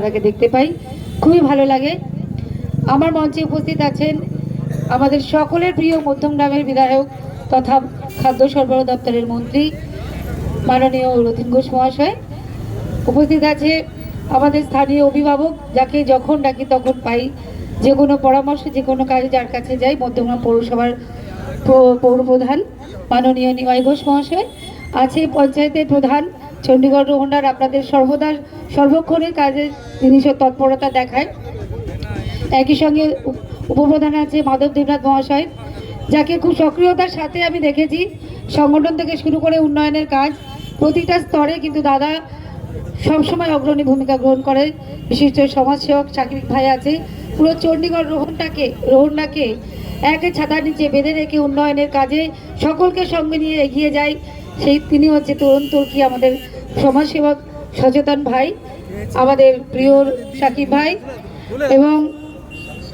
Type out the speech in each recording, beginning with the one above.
দাদাকে দেখতে পাই। খুবই ভালো লাগে। আমার মঞ্চে উপস্থিত আছেন আমাদের সকলের প্রিয় মধ্যম গ্রামের বিধায়ক তথা খাদ্য সরবরাহ দপ্তরের মন্ত্রী মাননীয় রথিন ঘোষ মহাশয়। উপস্থিত আছে আমাদের স্থানীয় অভিভাবক, যাকে যখন ডাকি তখন পাই যে কোনো পরামর্শ, যে কোনো কাজে যার কাছে যাই, মধ্যমগ্রাম পৌরসভার পৌ- পৌর প্রধান মাননীয় নিমাই ঘোষ মহাশয়। আছে পঞ্চায়েতের প্রধান চণ্ডীগড় রোহনার আপনাদের সর্বদা সর্বক্ষণের কাজে তিনি সব তৎপরতা দেখায়। একই সঙ্গে উপ- উপপ্রধান আছে মাধব দেবনাথ মহাশয়, যাকে খুব সক্রিয়তার সাথে আমি দেখেছি। সংগঠন থেকে শুরু করে উন্নয়নের কাজ, প্রতিটা স্তরে কিন্তু দাদা সবসময় অগ্রণী ভূমিকা গ্রহণ করে। বিশিষ্ট সমাজসেবক চাকরিক ভাই আছে। পুরো চণ্ডীগড় রোহনটাকে রোহনটাকে একে ছাতার নিচে বেঁধে রেখে উন্নয়নের কাজে সকলকে সঙ্গে নিয়ে এগিয়ে যায় সেই তিনি হচ্ছে তরুণ তুর্কি আমাদের সমাজসেবক সচেতন ভাই, আমাদের প্রিয় সাকিব ভাই এবং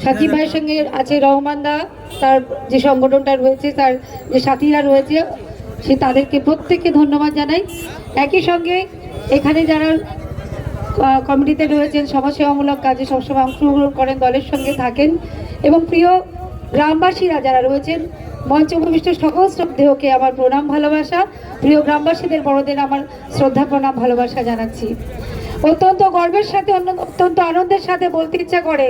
সাকিব ভাইয়ের সঙ্গে আছে রহমান দা, তার যে সংগঠনটা রয়েছে, তার যে সাথীরা রয়েছে, সে তাদেরকে প্রত্যেককে ধন্যবাদ জানাই। একই সঙ্গে এখানে যারা কমিটিতে রয়েছেন, সমাজসেবামূলক কাজে সবসময় অংশগ্রহণ করেন, দলের সঙ্গে থাকেন এবং প্রিয় গ্রামবাসীরা যারা রয়েছেন মঞ্চ ভূমিষ্ঠ সকল শ্রদ্ধেয়কে আমার প্রণাম, ভালোবাসা। প্রিয় গ্রামবাসীদের বড়দের আমার শ্রদ্ধা, প্রণাম, ভালোবাসা জানাচ্ছি। অত্যন্ত গর্বের সাথে অত্যন্ত আনন্দের সাথে বলতে ইচ্ছা করে,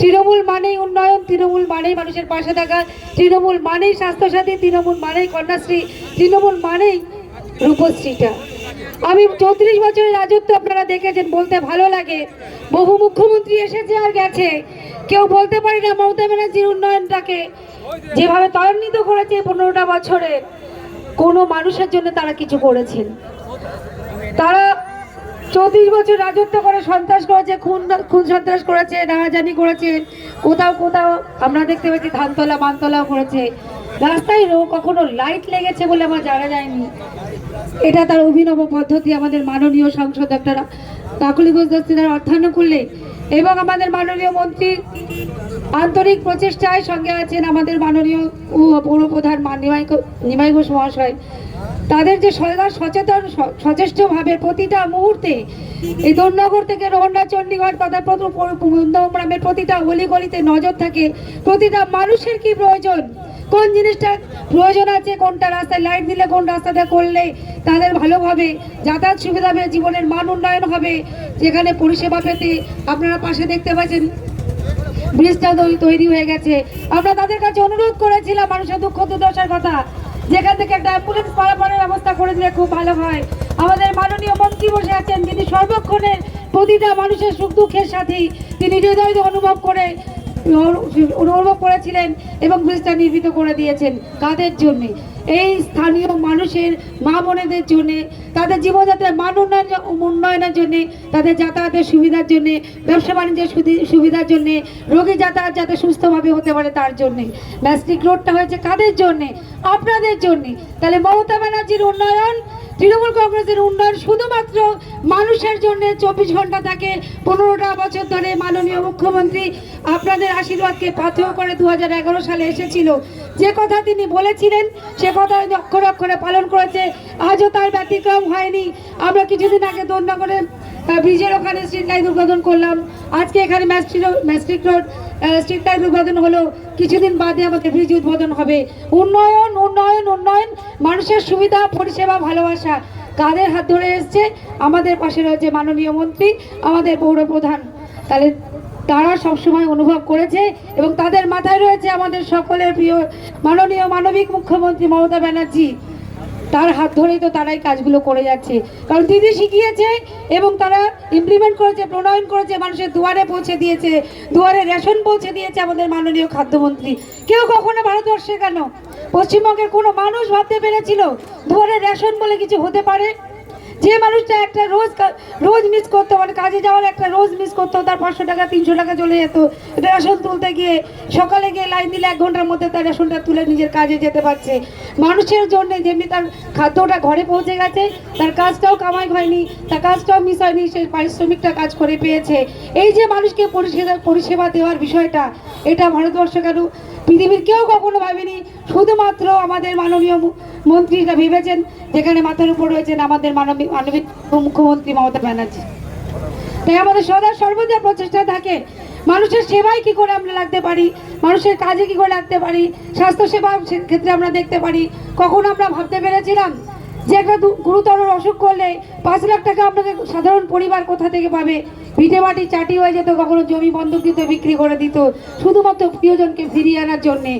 তৃণমূল মানেই উন্নয়ন, তৃণমূল মানেই মানুষের পাশে থাকা, তৃণমূল মানেই স্বাস্থ্যসাথী, তৃণমূল মানেই কন্যাশ্রী, তৃণমূল মানেই রূপশ্রীটা। আমি চৌত্রিশ বছরের রাজত্ব আপনারা দেখেছেন, বলতে ভালো লাগে। বহু মুখ্যমন্ত্রী এসেছে আর গেছে। কেউ বলতে পারে না মমতা ব্যানার্জির উন্নয়নটাকে। যেভাবে ত্বরান্বিত করেছে পনেরোটা বছরে, কোনো মানুষের জন্য তারা কিছু করেছেন। তারা চৌত্রিশ বছর রাজত্ব করে সন্ত্রাস করেছে, খুন খুন সন্ত্রাস করেছে রাহাজানি করেছে, কোথাও কোথাও আমরা দেখতে পাচ্ছি ধানতলা, বানতলাও করেছে। রাস্তায় কখনো লাইট লেগেছে বলে আমার জানা যায়নি। এটা তার অভিনব পদ্ধতি আমাদের মাননীয় সাংসদ ডক্টর কাকুলি ঘোষ অর্থায়ন করলে এবং আমাদের মাননীয় মন্ত্রী আন্তরিক প্রচেষ্টায় সঙ্গে আছেন আমাদের মাননীয় পৌরপ্রধান মা নিমাই ঘোষ মহাশয়। তাদের যে সদা সচেতন সচেষ্টভাবে প্রতিটা মুহূর্তে এই দোলনগর থেকে রোহন্ডা চণ্ডীগড় তথা গ্রামের প্রতিটা অলিগলিতে নজর থাকে। প্রতিটা মানুষের কি প্রয়োজন? কোন জিনিসটা প্রয়োজন আছে, কোনটা রাস্তায় লাইট দিলে, কোন রাস্তাটা করলে তাদের ভালোভাবে যাতায়াত সুবিধা হবে জীবনের মান উন্নয়ন হবে। যেখানে পরিষেবা পেতে আপনারা পাশে দেখতে পাচ্ছেন, ব্রিজটা তৈরি হয়ে গেছে। আমরা তাদের কাছে অনুরোধ করেছিলাম মানুষের দুঃখ দুর্দশার কথা। যেখান থেকে একটা অ্যাম্বুলেন্স পারাপারের ব্যবস্থা করে দিলে খুব ভালো হয়। আমাদের মাননীয় মন্ত্রী বসে আছেন, যিনি সর্বক্ষণের প্রতিটা মানুষের সুখ দুঃখের সাথে। তিনি হৃদয় অনুভব করে অনুভব করেছিলেন এবং ব্রিজটা নির্মিত করে দিয়েছেন কাদের জন্যে। এই স্থানীয় মানুষের মা বোনেদের জন্যে, তাদের জীবনযাত্রার মান উন্নয়ন উন্নয়নের জন্যে, তাদের যাতায়াতের সুবিধার জন্যে, ব্যবসা বাণিজ্যের সুবিধার জন্যে, রোগী যাতায়াত যাতে সুস্থভাবে হতে পারে তার জন্যে। ম্যাস্টিক রোডটা হয়েছে কাদের জন্যে? আপনাদের জন্যে। তাহলে মমতা ব্যানার্জির উন্নয়ন তৃণমূল কংগ্রেসের উন্নয়ন শুধুমাত্র মানুষের জন্য চব্বিশ ঘণ্টা থাকে। পনেরোটা বছর ধরে মাননীয় মুখ্যমন্ত্রী আপনাদের আশীর্বাদকে পাথেয় করে দু হাজার এগারো সালে এসেছিল। যে কথা তিনি বলেছিলেন, সে কথা অক্ষরে অক্ষরে পালন করেছে। আজও তার ব্যতিক্রম হয়নি। আমরা কিছুদিন আগে দোলনগরে ব্রিজের ওখানে স্ট্রিট লাইট উদ্বোধন করলাম। আজকে এখানে ম্যাস্ট্রিক রোড স্ট্রিট লাইট উদ্বোধন হলো। কিছুদিন বাদে আমাদের ব্রিজ উদ্বোধন হবে। উন্নয়ন উন্নয়ন উন্নয়ন, মানুষের সুবিধা, পরিষেবা, ভালোবাসা কাদের হাত ধরে এসছে? আমাদের পাশে রয়েছে মাননীয় মন্ত্রী, আমাদের পৌর প্রধান। তাহলে তারা সবসময় অনুভব করেছে এবং তাদের মাথায় রয়েছে আমাদের সকলের প্রিয় মাননীয় মানবিক মুখ্যমন্ত্রী মমতা ব্যানার্জি। তার হাত ধরেই তো তারাই কাজগুলো করে যাচ্ছে। কারণ দিদি শিখিয়েছে এবং তারা ইমপ্লিমেন্ট করেছে, প্রণয়ন করেছে, মানুষের দুয়ারে পৌঁছে দিয়েছে, দুয়ারে রেশন পৌঁছে দিয়েছে আমাদের মাননীয় খাদ্যমন্ত্রী। কেউ কখনো ভারতবর্ষে কেন? পশ্চিমবঙ্গের কোনো মানুষ ভাবতে পেরেছিল দুয়ারে রেশন বলে কিছু হতে পারে? যে মানুষটা একটা রোজ রোজ মিস করতো মানে কাজে যাওয়ার একটা রোজ মিস করতো, তার পাঁচশো টাকা, তিনশো টাকা চলে যেত। রেশন তুলতে গিয়ে সকালে গিয়ে লাইন দিলে এক ঘণ্টার মধ্যে তার রেশনটা তুলে নিজের কাজে যেতে পারছে। মানুষের জন্য যেমনি তার খাদ্যটা ঘরে পৌঁছে গেছে, তার কাজটাও কামাই হয়নি, তার কাজটাও মিস হয়নি, সে পারিশ্রমিকটা কাজ করে পেয়েছে। এই যে মানুষকে পরিষেবা পরিষেবা দেওয়ার বিষয়টা, এটা ভারতবর্ষ কেন পৃথিবীর কেউ কখনো ভাবেনি শুধুমাত্র আমাদের মাননীয় মন্ত্রীরা ভেবেছেন, যেখানে মাথার উপর রয়েছেন আমাদের মানবিক মানবিক মুখ্যমন্ত্রী মমতা ব্যানার্জি। তাই আমাদের সদা সর্বদা প্রচেষ্টা থাকে, মানুষের সেবায় কি করে আমরা লাগতে পারি, মানুষের কাজে কি করে লাগতে পারি, স্বাস্থ্যসেবা ক্ষেত্রে আমরা দেখতে পারি, কখন আমরা ভাবতে পেরেছিলাম যে একটা গুরুতর অসুখ করলে পাঁচ লাখ টাকা আপনাকে সাধারণ পরিবার কোথা থেকে পাবে? ভিটে মাটি চাটি হয়ে যেত, কখনো জমি বন্ধক দিত, বিক্রি করে দিত। শুধুমাত্র প্রিয়জনকে ফিরিয়ে আনার জন্যে।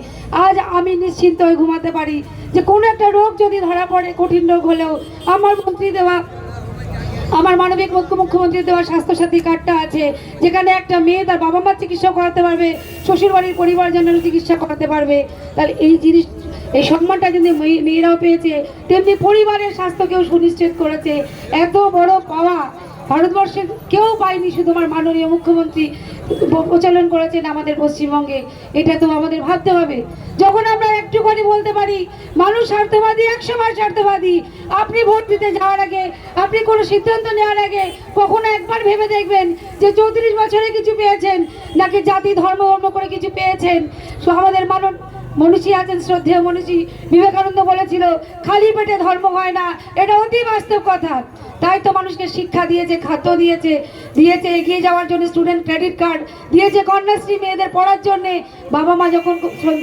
আজ আমি নিশ্চিন্ত হয়ে ঘুমাতে পারি যে কোনো একটা রোগ যদি ধরা পড়ে, কঠিন রোগ হলেও আমার মন্ত্রী দেওয়া, আমার মানবিক মুখ্য মুখ্যমন্ত্রী দেওয়া স্বাস্থ্যসাথী কার্ডটা আছে, যেখানে একটা মেয়ে তার বাবা মার চিকিৎসা করাতে পারবে শ্বশুর বাড়ির পরিবারজনের চিকিৎসা করাতে পারবে। তাহলে এই জিনিস এই সম্মানটা যদি মেয়ে- মেয়েরাও পেয়েছে, তেমনি পরিবারের স্বাস্থ্যকেও সুনিশ্চিত করেছে। এত বড় পাওয়া ভারতবর্ষের কেউ পায়নি, শুধু আমার মাননীয় মুখ্যমন্ত্রী প্রচলন করেছেন আমাদের পশ্চিমবঙ্গে। এটা তো আমাদের ভাবতে হবে। যখন আমরা একটুখানি বলতে পারি, মানুষ স্বার্থবাদী একশো বার স্বার্থবাদী। আপনি ভোট দিতে যাওয়ার আগে, আপনি কোনো সিদ্ধান্ত নেওয়ার আগে কখনো একবার ভেবে দেখবেন যে চৌত্রিশ বছরে কিছু পেয়েছেন, নাকি জাতি, ধর্ম ধর্ম করে কিছু পেয়েছেন। আমাদের মানব মনীষী আছেন শ্রদ্ধেয় মনীষী। বিবেকানন্দ বলেছিল, খালি পেটে ধর্ম হয় না, এটা অতি বাস্তব কথা। তাই তো মানুষকে শিক্ষা দিয়েছে, খাদ্য দিয়েছে দিয়েছে এগিয়ে যাওয়ার জন্য স্টুডেন্ট ক্রেডিট কার্ড দিয়েছে কন্যাশ্রী মেয়েদের পড়ার জন্যে। বাবা মা যখন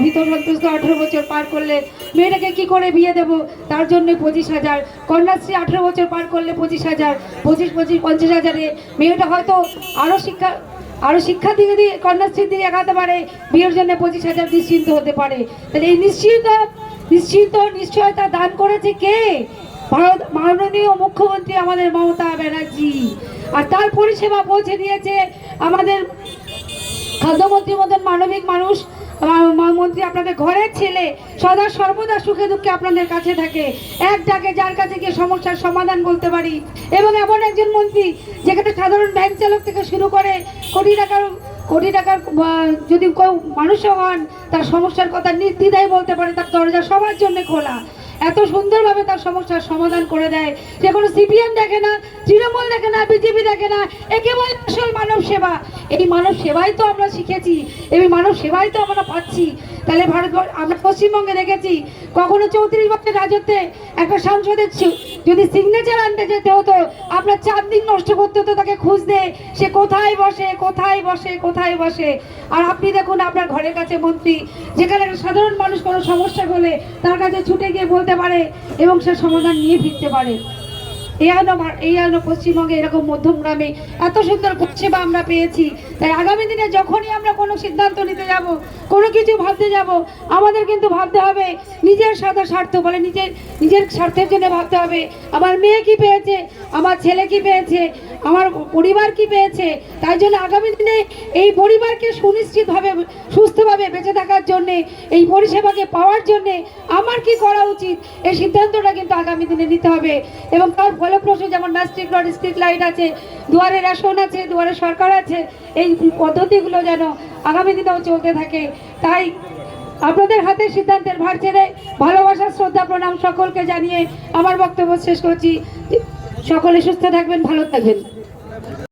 ভিতর সন্তুষ্ট আঠেরো বছর পার করলে মেয়েটাকে কি করে বিয়ে দেবো? তার জন্য পঁচিশ হাজার। কন্যাশ্রী আঠেরো বছর পার করলে পঁচিশ হাজার, পঁচিশ পঁচিশ, পঞ্চাশ হাজারে মেয়েটা হয়তো আরও শিক্ষা আরও শিক্ষার্থী যদি কন্যাশ্রীর দিকে এগাতে পারে, বিয়ের জন্য পঁচিশ হাজার নিশ্চিন্ত হতে পারে। তাহলে এই নিশ্চিন্ত নিশ্চিন্ত নিশ্চয়তা দান করেছে কে? ভারত মাননীয় মুখ্যমন্ত্রী আমাদের মমতা ব্যানার্জি। আর তার পরিষেবা পৌঁছে দিয়েছে আমাদের খাদ্যমন্ত্রীর মতন মানবিক মানুষ। মন্ত্রী আপনাদের ঘরের ছেলে সদা সর্বদা সুখে দুঃখে আপনাদের কাছে থাকে। এক ডাকে যার কাছে গিয়ে সমস্যার সমাধান বলতে পারি। এবং এমন একজন মন্ত্রী যেখানে সাধারণ ব্যাংক চালক থেকে শুরু করে কোটি টাকার কোটি টাকার যদি কেউ মানুষও হন, তার সমস্যার কথা নির্দ্বিধায় বলতে পারে, তার দরজা সবার জন্য খোলা। এত সুন্দরভাবে তার সমস্যার সমাধান করে দেয়। সে কোনো সিপিএম দেখে না তৃণমূল দেখে না, বিজেপি দেখে না একে বলে আসল মানব সেবা। এই মানব সেবাই তো আমরা শিখেছি, এই মানব সেবাই তো আমরা পাচ্ছি। তাহলে ভারতবর্ষ, আমরা পশ্চিমবঙ্গে দেখেছি, কখনো চৌত্রিশ বছর রাজত্বে একটা সাংসদের যদি সিগনেচার আনতে যেতে হতো, আপনার চার দিন নষ্ট করতে হতো, তাকে খুঁজতে, সে কোথায় বসে কোথায় বসে কোথায় বসে? আর আপনি দেখুন, আপনার ঘরের কাছে মন্ত্রী, যেখানে সাধারণ মানুষ কোনো সমস্যা হলে তার কাছে ছুটে গিয়ে বলতে পারে এবং সে সমাধান নিয়ে ফিরতে পারে। এই আইন এই আইন পশ্চিমবঙ্গে এরকম মধ্যম গ্রামে এত সুন্দর পরিষেবা আমরা পেয়েছি। তাই আগামী দিনে যখনই আমরা কোনো সিদ্ধান্ত নিতে যাব, কোনো কিছু ভাবতে যাব, আমাদের কিন্তু ভাবতে হবে, নিজের সাদা স্বার্থ বলে নিজের নিজের স্বার্থের জন্য ভাবতে হবে। আমার মেয়ে কি পেয়েছে? আমার ছেলে কি পেয়েছে? আমার পরিবার কি পেয়েছে? তাই জন্য আগামী দিনে এই পরিবারকে সুনিশ্চিতভাবে, সুস্থভাবে বেঁচে থাকার জন্যে, এই পরিষেবাকে পাওয়ার জন্যে আমার কি করা উচিত? এই সিদ্ধান্তটা কিন্তু আগামী দিনে নিতে হবে। এবং তার ফলপ্রসূ যেমন ম্যাস্ট্রিক রড স্ট্রিট লাইট আছে, দুয়ারে রেশন আছে, দুয়ারে সরকার আছে, এই পদ্ধতিগুলো যেন আগামী দিনেও চলতে থাকে। তাই আপনাদের হাতে সিদ্ধান্তের ভার ছেড়ে ভালোবাসা শ্রদ্ধা প্রণাম সকলকে জানিয়ে আমার বক্তব্য শেষ করছি। সকলে সুস্থ থাকবেন, ভালো থাকবেন।